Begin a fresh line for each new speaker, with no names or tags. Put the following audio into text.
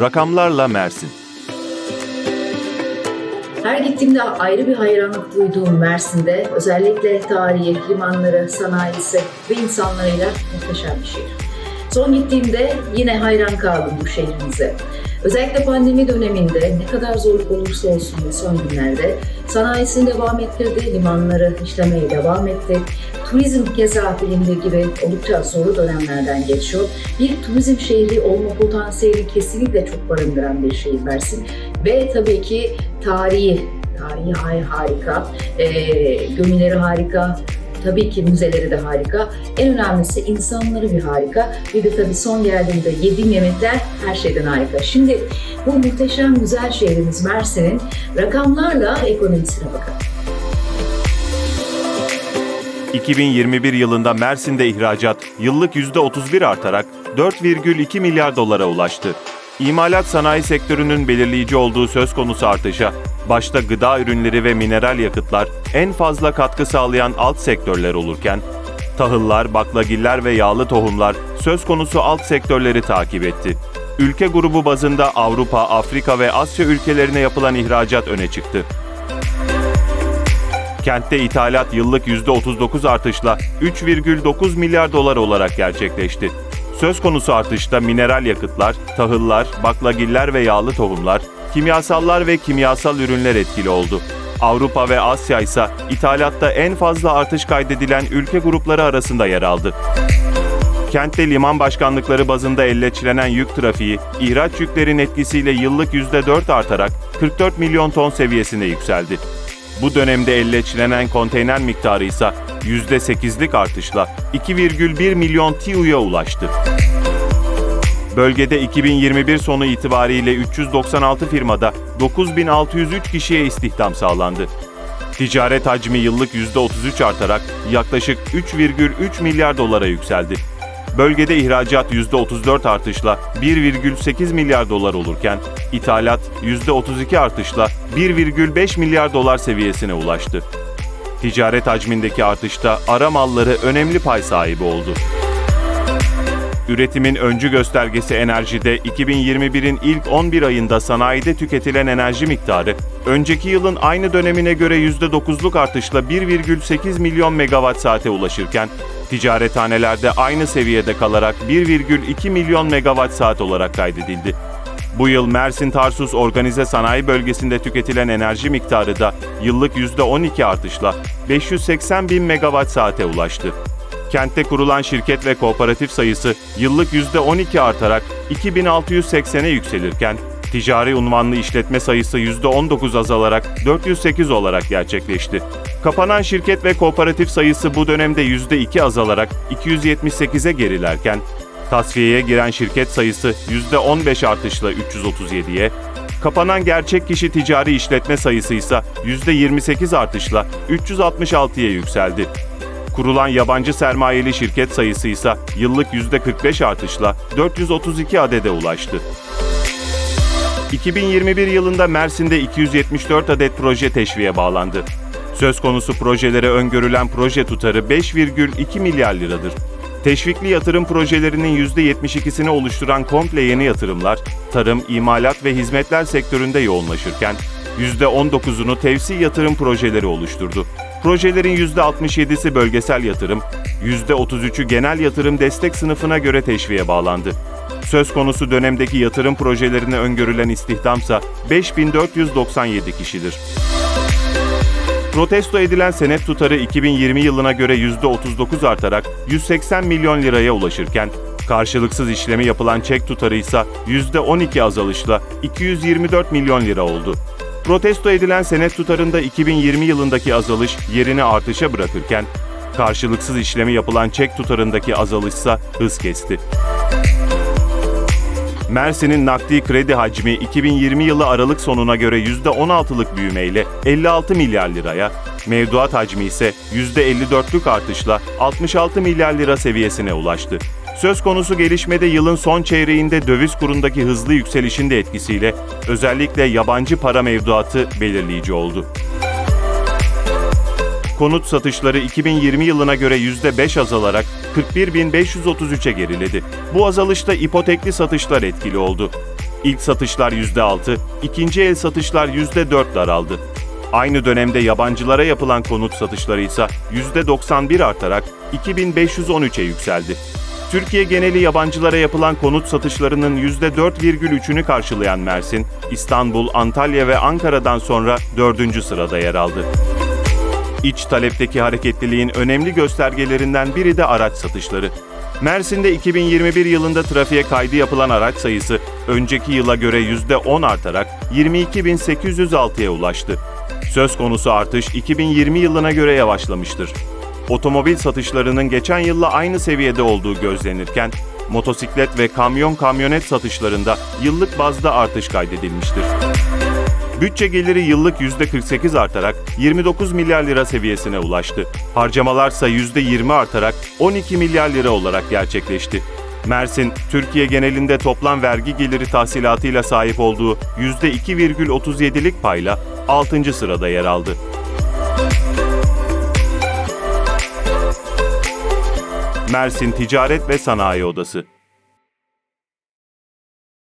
Rakamlarla Mersin.
Her gittiğimde ayrı bir hayranlık duyduğum Mersin'de özellikle tarihi, limanları, sanayisi ve insanlarıyla muhteşem bir şehir. Son gittiğimde yine hayran kaldım bu şehrimize. Özellikle pandemi döneminde ne kadar zorluk olursa olsun son günlerde sanayisini devam ettirdi, limanları işlemeye devam etti. Turizm keza bilindiği gibi oldukça zorlu dönemlerden geçiyor. Bir turizm şehri olma potansiyeli kesinlikle çok barındıran bir şehir Mersin. Ve tabii ki tarihi, tarihi hay- harika, ee, gömüleri harika, tabii ki müzeleri de harika. En önemlisi insanları bir harika. Bir de tabii son geldiğimde yediğim yemekler her şeyden harika. Şimdi bu muhteşem güzel şehrimiz Mersin'in rakamlarla ekonomisine bakalım.
2021 yılında Mersin'de ihracat yıllık %31 artarak 4,2 milyar dolara ulaştı. İmalat sanayi sektörünün belirleyici olduğu söz konusu artışa, başta gıda ürünleri ve mineral yakıtlar en fazla katkı sağlayan alt sektörler olurken, tahıllar, baklagiller ve yağlı tohumlar söz konusu alt sektörleri takip etti. Ülke grubu bazında Avrupa, Afrika ve Asya ülkelerine yapılan ihracat öne çıktı. Kentte ithalat yıllık %39 artışla 3,9 milyar dolar olarak gerçekleşti. Söz konusu artışta mineral yakıtlar, tahıllar, baklagiller ve yağlı tohumlar, kimyasallar ve kimyasal ürünler etkili oldu. Avrupa ve Asya ise ithalatta en fazla artış kaydedilen ülke grupları arasında yer aldı. Kentte liman başkanlıkları bazında elleçlenen yük trafiği, ihraç yüklerin etkisiyle yıllık %4 artarak 44 milyon ton seviyesine yükseldi. Bu dönemde elleçlenen konteyner miktarı ise %8'lik artışla 2,1 milyon TEU'ya ulaştı. Bölgede 2021 sonu itibariyle 396 firmada 9603 kişiye istihdam sağlandı. Ticaret hacmi yıllık %33 artarak yaklaşık 3,3 milyar dolara yükseldi. Bölgede ihracat %34 artışla 1,8 milyar dolar olurken, ithalat %32 artışla 1,5 milyar dolar seviyesine ulaştı. Ticaret hacmindeki artışta ara malları önemli pay sahibi oldu. Üretimin öncü göstergesi enerjide 2021'in ilk 11 ayında sanayide tüketilen enerji miktarı, önceki yılın aynı dönemine göre %9'luk artışla 1,8 milyon megawatt saate ulaşırken, ticarethanelerde aynı seviyede kalarak 1,2 milyon megawatt saat olarak kaydedildi. Bu yıl Mersin Tarsus Organize Sanayi Bölgesi'nde tüketilen enerji miktarı da yıllık %12 artışla 580 bin megawatt saate ulaştı. Kentte kurulan şirket ve kooperatif sayısı yıllık %12 artarak 2680'e yükselirken, ticari unvanlı işletme sayısı %19 azalarak 408 olarak gerçekleşti. Kapanan şirket ve kooperatif sayısı bu dönemde %2 azalarak 278'e gerilerken, tasfiyeye giren şirket sayısı %15 artışla 337'ye, kapanan gerçek kişi ticari işletme sayısı ise %28 artışla 366'ya yükseldi. Kurulan yabancı sermayeli şirket sayısı ise yıllık %45 artışla 432 adede ulaştı. 2021 yılında Mersin'de 274 adet proje teşviğe bağlandı. Söz konusu projelere öngörülen proje tutarı 5,2 milyar liradır. Teşvikli yatırım projelerinin %72'sini oluşturan komple yeni yatırımlar, tarım, imalat ve hizmetler sektöründe yoğunlaşırken, %19'unu tevsi yatırım projeleri oluşturdu. Projelerin %67'si bölgesel yatırım, %33'ü genel yatırım destek sınıfına göre teşviğe bağlandı. Söz konusu dönemdeki yatırım projelerine öngörülen istihdamsa 5497 kişidir. Protesto edilen senet tutarı 2020 yılına göre %39 artarak 180 milyon liraya ulaşırken, karşılıksız işlemi yapılan çek tutarı ise %12 azalışla 224 milyon lira oldu. Protesto edilen senet tutarında 2020 yılındaki azalış yerini artışa bırakırken, karşılıksız işlemi yapılan çek tutarındaki azalışsa hız kesti. Mersin'in nakdi kredi hacmi 2020 yılı Aralık sonuna göre %16'lık büyümeyle 56 milyar liraya, mevduat hacmi ise %54'lük artışla 66 milyar lira seviyesine ulaştı. Söz konusu gelişmede yılın son çeyreğinde döviz kurundaki hızlı yükselişin de etkisiyle özellikle yabancı para mevduatı belirleyici oldu. Konut satışları 2020 yılına göre %5 azalarak 41.533'e geriledi. Bu azalışta ipotekli satışlar etkili oldu. İlk satışlar %6, ikinci el satışlar %4 daraldı. Aynı dönemde yabancılara yapılan konut satışları ise %91 artarak 2513'e yükseldi. Türkiye geneli yabancılara yapılan konut satışlarının %4,3'ünü karşılayan Mersin, İstanbul, Antalya ve Ankara'dan sonra 4. sırada yer aldı. İç talepteki hareketliliğin önemli göstergelerinden biri de araç satışları. Mersin'de 2021 yılında trafiğe kaydı yapılan araç sayısı önceki yıla göre %10 artarak 22.806'ya ulaştı. Söz konusu artış 2020 yılına göre yavaşlamıştır. Otomobil satışlarının geçen yılla aynı seviyede olduğu gözlenirken, motosiklet ve kamyon kamyonet satışlarında yıllık bazda artış kaydedilmiştir. Bütçe geliri yıllık %48 artarak 29 milyar lira seviyesine ulaştı. Harcamalarsa %20 artarak 12 milyar lira olarak gerçekleşti. Mersin, Türkiye genelinde toplam vergi geliri tahsilatıyla sahip olduğu %2,37'lik payla 6. sırada yer aldı. Mersin Ticaret ve Sanayi Odası